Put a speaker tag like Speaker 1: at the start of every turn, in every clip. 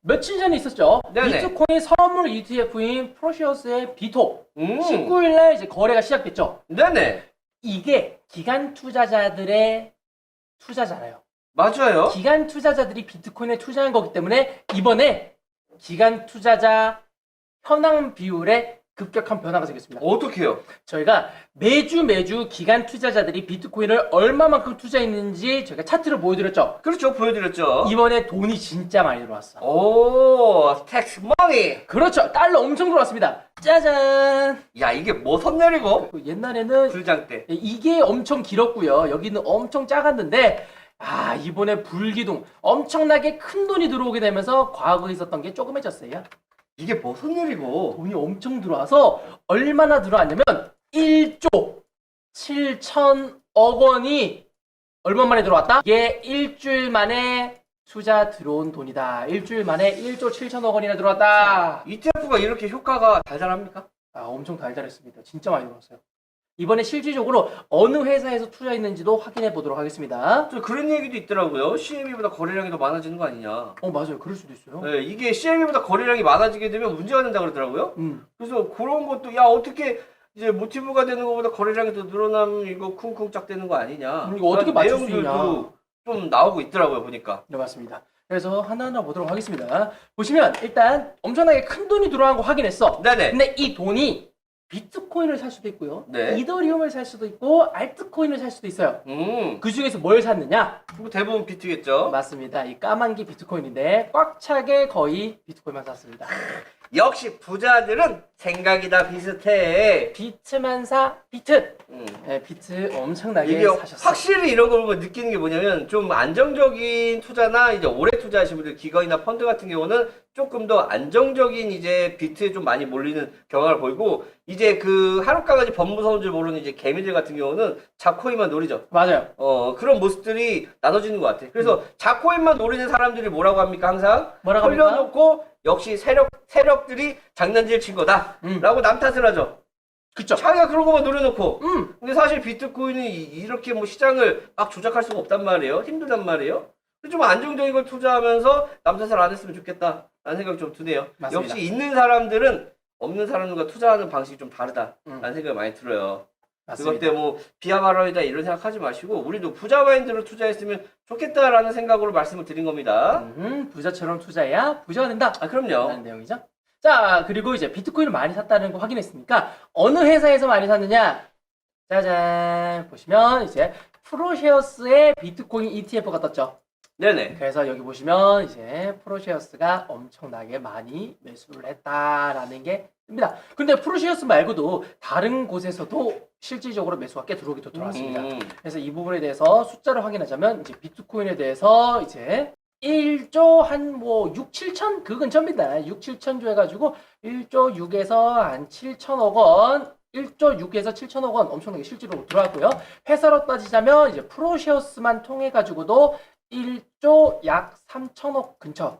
Speaker 1: 며칠 전에 있었죠.
Speaker 2: 네네.
Speaker 1: 비트코인 선물 ETF인 프로시어스의 비토
Speaker 2: 음.
Speaker 1: 19일날 이제 거래가 시작됐죠.
Speaker 2: 네네.
Speaker 1: 이게 기간 투자자들의 투자잖아요.
Speaker 2: 맞아요.
Speaker 1: 기간 투자자들이 비트코인에 투자한 거기 때문에 이번에 기간 투자자 현황 비율에 급격한 변화가 생겼습니다.
Speaker 2: 어떻게요?
Speaker 1: 저희가 매주 매주 기간 투자자들이 비트코인을 얼마만큼 투자했는지 저희가 차트를 보여드렸죠.
Speaker 2: 그렇죠. 보여드렸죠.
Speaker 1: 이번에 돈이 진짜 많이 들어왔어.
Speaker 2: 오, 텍스 머니.
Speaker 1: 그렇죠. 달러 엄청 들어왔습니다. 짜잔.
Speaker 2: 야, 이게 뭐 선ner이고?
Speaker 1: 그 옛날에는
Speaker 2: 불장 때.
Speaker 1: 이게 엄청 길었고요. 여기는 엄청 작았는데 아 이번에 불기둥 엄청나게 큰 돈이 들어오게 되면서 과거에 있었던 게 조금해졌어요.
Speaker 2: 이게 뭐 선ner이고?
Speaker 1: 돈이 엄청 들어와서 얼마나 들어왔냐면 1조 7천억 원이 얼마 만에 들어왔다? 이게 일주일 만에 투자 들어온 돈이다. 일주일 만에 1조 7천억 원이나 들어왔다.
Speaker 2: ETF가 이렇게 효과가 달달합니까?
Speaker 1: 아, 엄청 달달했습니다. 진짜 많이 들어왔어요. 이번에 실질적으로 어느 회사에서 투자했는지도 확인해 보도록 하겠습니다.
Speaker 2: 저 그런 얘기도 있더라고요. CME보다 거래량이 더 많아지는 거 아니냐.
Speaker 1: 어, 맞아요. 그럴 수도 있어요.
Speaker 2: 네, 이게 CME보다 거래량이 많아지게 되면 문제가 된다 그러더라고요.
Speaker 1: 음.
Speaker 2: 그래서 그런 것도 야 어떻게 이제 모티브가 되는 것보다 거래량이 더 늘어나면 이거 쿵쿵 짝 되는 거 아니냐.
Speaker 1: 음, 이거 어떻게 맞출 수
Speaker 2: 내용들도 좀 나오고 있더라고요 보니까.
Speaker 1: 네, 맞습니다. 그래서 하나하나 보도록 하겠습니다. 보시면 일단 엄청나게 큰 돈이 들어간 거 확인했어.
Speaker 2: 네네.
Speaker 1: 근데 이 돈이 비트코인을 살 수도 있고요.
Speaker 2: 네.
Speaker 1: 이더리움을 살 수도 있고 알트코인을 살 수도 있어요.
Speaker 2: 음.
Speaker 1: 그 중에서 뭘 샀느냐?
Speaker 2: 뭐 대부분 비트겠죠.
Speaker 1: 맞습니다. 이 까만 게 비트코인인데 꽉 차게 거의 비트코인만 샀습니다.
Speaker 2: 역시 부자들은 생각이 다 비슷해.
Speaker 1: 비트만 사 비트.
Speaker 2: 음.
Speaker 1: 네, 비트 엄청나게 사셨어요.
Speaker 2: 확실히 이런 걸 보면 느끼는 게 뭐냐면 좀 안정적인 투자나 이제 오래 투자하신 분들 기관이나 펀드 같은 경우는 조금 더 안정적인 이제 비트에 좀 많이 몰리는 경향을 보이고 이제 그 하루 강아지 법 무서운 줄 모르는 이제 개미들 같은 경우는 자코인만 노리죠.
Speaker 1: 맞아요.
Speaker 2: 어 그런 모습들이 나눠지는 것 같아. 그래서 자코인만 노리는 사람들이 뭐라고 합니까 항상
Speaker 1: 뭐라고 합니까?
Speaker 2: 흘려놓고 역시 세력 세력들이 장난질 친 거다라고
Speaker 1: 음.
Speaker 2: 남 탓을 하죠.
Speaker 1: 그쵸?
Speaker 2: 자기가 그런 것만 노려놓고
Speaker 1: 음.
Speaker 2: 근데 사실 비트코인이 이- 이렇게 뭐 시장을 막 조작할 수가 없단 말이에요. 힘들단 말이에요. 좀 안정적인 걸 투자하면서 남 탓을 안 했으면 좋겠다. 라는 생각이 좀 드네요.
Speaker 1: 맞습니다.
Speaker 2: 역시 있는 사람들은 없는 사람들과 투자하는 방식이 좀 다르다.
Speaker 1: 음.
Speaker 2: 라는 생각이 많이 들어요. 그것
Speaker 1: 맞습니다.
Speaker 2: 때문에 뭐 비하발언이다 이런 생각하지 마시고 우리도 부자 마인드로 투자했으면 좋겠다라는 생각으로 말씀을 드린 겁니다.
Speaker 1: 음, 부자처럼 투자해야 부자가 된다.
Speaker 2: 아 그럼요.
Speaker 1: 라는 내용이죠. 자, 그리고 이제 비트코인을 많이 샀다는 거 확인했으니까 어느 회사에서 많이 샀느냐? 짜잔. 보시면 이제 프로쉐어스의 비트코인 ETF가 떴죠.
Speaker 2: 네네.
Speaker 1: 그래서 여기 보시면 이제 프로쉐어스가 엄청나게 많이 매수를 했다라는 게 뜹니다. 근데 프로쉐어스 말고도 다른 곳에서도 실질적으로 매수가 꽤 들어오기도 들어왔습니다.
Speaker 2: 음,
Speaker 1: 그래서 이 부분에 대해서 숫자를 확인하자면 이제 비트코인에 대해서 이제 1조 한 뭐 6, 7천 그 근처입니다. 6, 7천조 해가지고 1조 6에서 한 7천억 원 1조 6에서 7천억 원 엄청나게 실제로 들어왔고요. 회사로 따지자면 이제 프로쉐어스만 통해 가지고도 1조 약 3천억 근처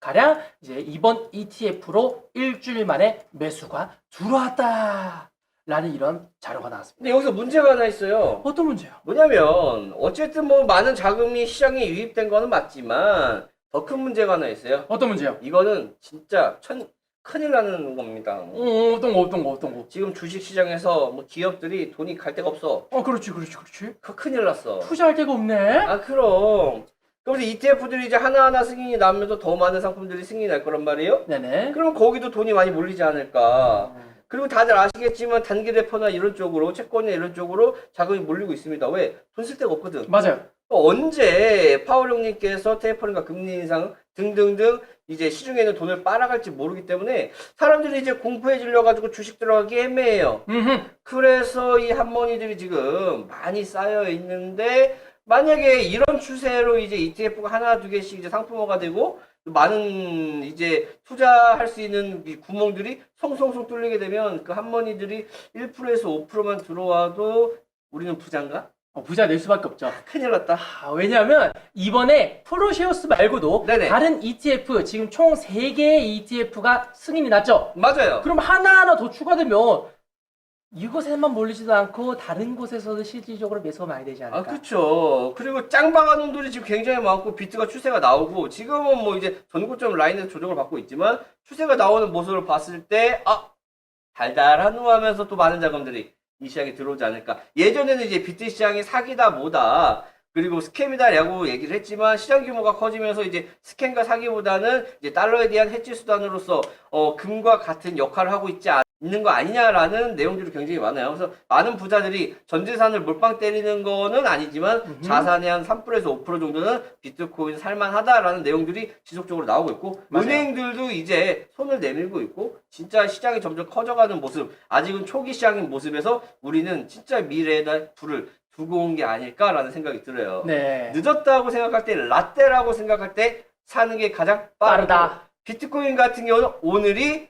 Speaker 1: 가량 이제 이번 ETF로 일주일 만에 매수가 들어왔다. 라는 이런 자료가 나왔습니다.
Speaker 2: 근데 여기서 문제가 하나 있어요.
Speaker 1: 어떤 문제요?
Speaker 2: 뭐냐면 어쨌든 뭐 많은 자금이 시장에 유입된 거는 맞지만 더 큰 문제가 하나 있어요.
Speaker 1: 어떤 문제요?
Speaker 2: 이거는 진짜 천, 큰일 나는 겁니다.
Speaker 1: 어, 어떤 거, 어떤 거, 어떤 거?
Speaker 2: 지금 주식 시장에서 뭐 기업들이 돈이 갈 데가 없어.
Speaker 1: 어, 그렇지, 그렇지, 그렇지.
Speaker 2: 그 큰일 났어.
Speaker 1: 투자할 데가 없네.
Speaker 2: 아 그럼. 그래서 ETF들이 이제 하나하나 승인이 나면서 더 많은 상품들이 승인이 날 거란 말이에요.
Speaker 1: 네네.
Speaker 2: 그럼 거기도 돈이 많이 몰리지 않을까. 그리고 다들 아시겠지만 단기 대포나 이런 쪽으로 채권이나 이런 쪽으로 자금이 몰리고 있습니다. 왜? 돈 쓸 데가 없거든.
Speaker 1: 맞아요.
Speaker 2: 언제 파월 형님께서 테이퍼링과 금리 인상 등등등 이제 시중에 있는 돈을 빨아갈지 모르기 때문에 사람들이 이제 공포에 질려가지고 주식 들어가기 애매해요.
Speaker 1: 음흠.
Speaker 2: 그래서 이 한머니들이 지금 많이 쌓여 있는데 만약에 이런 추세로 이제 ETF가 하나 두 개씩 이제 상품화가 되고 많은 이제 투자할 수 있는 이 구멍들이 송송송 뚫리게 되면 그 한머니들이 1%에서 5%만 들어와도 우리는 부자인가?
Speaker 1: 어, 부자 낼 수밖에 없죠.
Speaker 2: 큰일 났다.
Speaker 1: 아, 왜냐하면 이번에 프로쉐어스 말고도
Speaker 2: 네네.
Speaker 1: 다른 ETF 지금 총 3개의 ETF가 승인이 났죠.
Speaker 2: 맞아요.
Speaker 1: 그럼 하나하나 더 추가되면 이곳에만 몰리지도 않고 다른 곳에서도 실질적으로 매수가 많이 되지 않을까.
Speaker 2: 아, 그쵸. 그리고 짱 박아놓은 돈이 지금 굉장히 많고, 비트가 추세가 나오고, 지금은 뭐 이제 전고점 라인에서 조정을 받고 있지만, 추세가 나오는 모습을 봤을 때, 아, 달달한 후 하면서 또 많은 자금들이 이 시장에 들어오지 않을까. 예전에는 이제 비트 시장이 사기다 뭐다. 그리고 스캠이다라고 얘기를 했지만 시장 규모가 커지면서 이제 스캠과 사기보다는 이제 달러에 대한 해지 수단으로서 어, 금과 같은 역할을 하고 있지 않, 있는 거 아니냐라는 내용들이 굉장히 많아요. 그래서 많은 부자들이 전 재산을 몰빵 때리는 거는 아니지만
Speaker 1: 음흠.
Speaker 2: 자산의 한 3%에서 5% 정도는 비트코인 살만하다라는 내용들이 지속적으로 나오고 있고
Speaker 1: 맞아요.
Speaker 2: 은행들도 이제 손을 내밀고 있고 진짜 시장이 점점 커져가는 모습 아직은 초기 시장인 모습에서 우리는 진짜 미래에다 불을 두고 온 게 아닐까라는 생각이 들어요.
Speaker 1: 네.
Speaker 2: 늦었다고 생각할 때 라떼라고 생각할 때 사는 게 가장 빠르다.
Speaker 1: 빠르다.
Speaker 2: 비트코인 같은 경우는 오늘이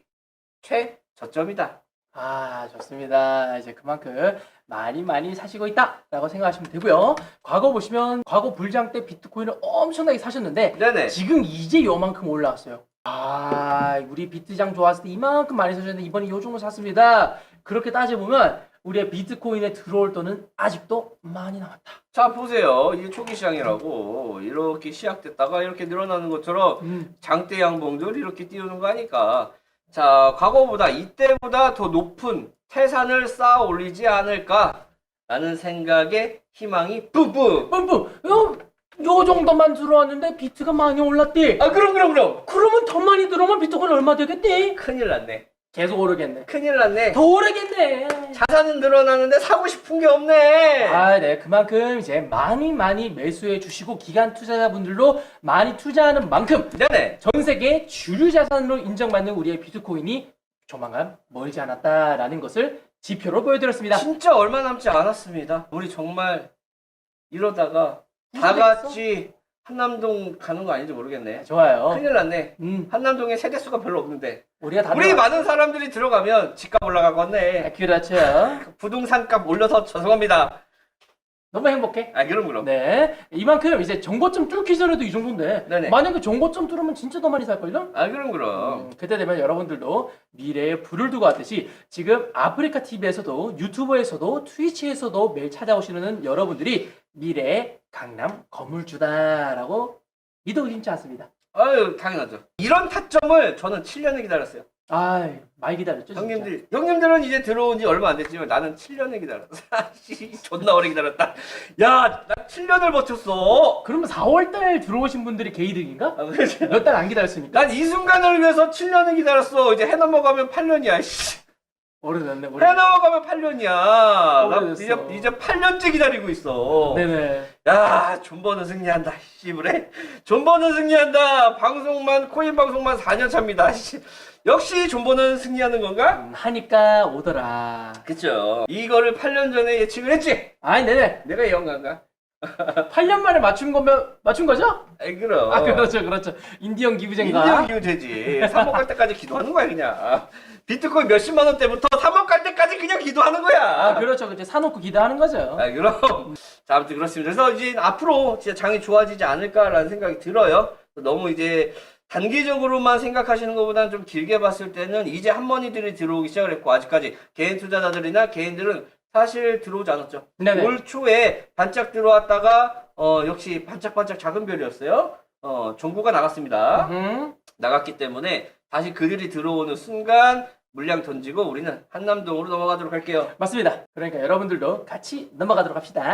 Speaker 2: 최 저점이다.
Speaker 1: 아, 좋습니다. 이제 그만큼 많이 많이 사시고 있다 라고 생각하시면 되고요. 과거 보시면 과거 불장 때 비트코인을 엄청나게 사셨는데
Speaker 2: 네네.
Speaker 1: 지금 이제 요만큼 올라왔어요. 아, 우리 비트장 좋았을 때 이만큼 많이 사셨는데 이번에 요 정도 샀습니다. 그렇게 따져보면 우리의 비트코인에 들어올 돈은 아직도 많이 남았다.
Speaker 2: 자 보세요. 이게 초기 시장이라고 이렇게 시작됐다가 이렇게 늘어나는 것처럼
Speaker 1: 음,
Speaker 2: 장대 양봉들 이렇게 띄우는 거 하니까 자 과거보다 이때보다 더 높은 태산을 쌓아 올리지 않을까라는 생각에 희망이 뿜뿜.
Speaker 1: 뿜뿜, 요, 요 정도만 들어왔는데 비트가 많이 올랐대.
Speaker 2: 아 그럼 그럼 그럼
Speaker 1: 그러면 더 많이 들어오면 비트코인 얼마 되겠대?
Speaker 2: 큰일 났네.
Speaker 1: 계속 오르겠네.
Speaker 2: 큰일 났네.
Speaker 1: 더 오르겠네.
Speaker 2: 자산은 늘어나는데 사고 싶은 게 없네.
Speaker 1: 아, 네. 그만큼 이제 많이 많이 매수해 주시고 기간 투자자분들도 많이 투자하는 만큼
Speaker 2: 네네.
Speaker 1: 전 세계 주류 자산으로 인정받는 우리의 비트코인이 조만간 멀지 않았다라는 것을 지표로 보여드렸습니다.
Speaker 2: 진짜 얼마 남지 않았습니다. 우리 정말 이러다가 다 같이 한남동 가는 거 아닌지 모르겠네.
Speaker 1: 좋아요.
Speaker 2: 큰일 났네.
Speaker 1: 음,
Speaker 2: 한남동에 세대수가 별로 없는데
Speaker 1: 우리가 다
Speaker 2: 우리 많은 사람들이 들어가면 집값 올라가겠네.
Speaker 1: 아, 그렇죠.
Speaker 2: 부동산 값 올려서 죄송합니다.
Speaker 1: 너무 행복해.
Speaker 2: 아 그럼 그럼.
Speaker 1: 네. 이만큼 이제 정고점 뚫기 전에도 이 정도인데
Speaker 2: 네네.
Speaker 1: 만약에 정고점 뚫으면 진짜 더 많이 살걸요?
Speaker 2: 아 그럼 그럼.
Speaker 1: 음, 그때 되면 여러분들도 미래에 불을 두고 왔듯이 지금 아프리카 TV에서도 유튜브에서도 트위치에서도 매일 찾아오시는 여러분들이 미래의 강남 건물주다라고 믿어 의심치 않습니다.
Speaker 2: 아유 당연하죠. 이런 타점을 저는 7년을 기다렸어요.
Speaker 1: 아, 많이 기다렸죠. 진짜.
Speaker 2: 형님들 형님들은 이제 들어온 지 얼마 안 됐지만 나는 7년을 기다렸어. 씨, 존나 오래 기다렸다. 야, 나 7년을 버텼어.
Speaker 1: 그러면 4월달 들어오신 분들이 게이득인가?
Speaker 2: 아, 그렇지.
Speaker 1: 몇 달 안 기다렸습니까?
Speaker 2: 난 이 순간을 위해서 7년을 기다렸어. 이제 해 넘어가면 8년이야. 씨.
Speaker 1: 오래됐네.
Speaker 2: 해
Speaker 1: 오래.
Speaker 2: 넘어가면 8년이야. 나
Speaker 1: 오래됐어.
Speaker 2: 이제 이제 8년째 기다리고 있어.
Speaker 1: 네네.
Speaker 2: 야, 존버는 승리한다. 씨부래. 존버는 승리한다. 방송만 코인 방송만 4년 차입니다. 씨. 역시 존버는 승리하는 건가?
Speaker 1: 음, 하니까 오더라.
Speaker 2: 그쵸. 이거를 8년 전에 예측을 했지.
Speaker 1: 아니, 네네.
Speaker 2: 내가 예언가인가?
Speaker 1: 8년 만에 맞춘 거면 맞춘 거죠?
Speaker 2: 아이 그럼.
Speaker 1: 아, 그렇죠, 그렇죠. 인디언 기부제인가?
Speaker 2: 인디언. 3억 갈 때까지 기도하는 거야 그냥. 비트코인 몇십만 원 때부터 3억 갈 때까지 그냥 기도하는 거야.
Speaker 1: 아, 그렇죠. 그렇죠. 사놓고 기도하는 거죠.
Speaker 2: 아, 그럼. 자, 아무튼 그렇습니다. 그래서 이제 앞으로 진짜 장이 좋아지지 않을까라는 생각이 들어요. 너무 이제 단기적으로만 생각하시는 것보다는 좀 길게 봤을 때는 이제 한머니들이 들어오기 시작을 했고, 아직까지 개인 투자자들이나 개인들은 사실 들어오지 않았죠.
Speaker 1: 네네.
Speaker 2: 올 초에 반짝 들어왔다가, 어, 역시 반짝반짝 작은 별이었어요. 어, 정보가 나갔습니다.
Speaker 1: 음.
Speaker 2: 나갔기 때문에 다시 그들이 들어오는 순간 물량 던지고 우리는 한남동으로 넘어가도록 할게요.
Speaker 1: 맞습니다. 그러니까 여러분들도 같이 넘어가도록 합시다.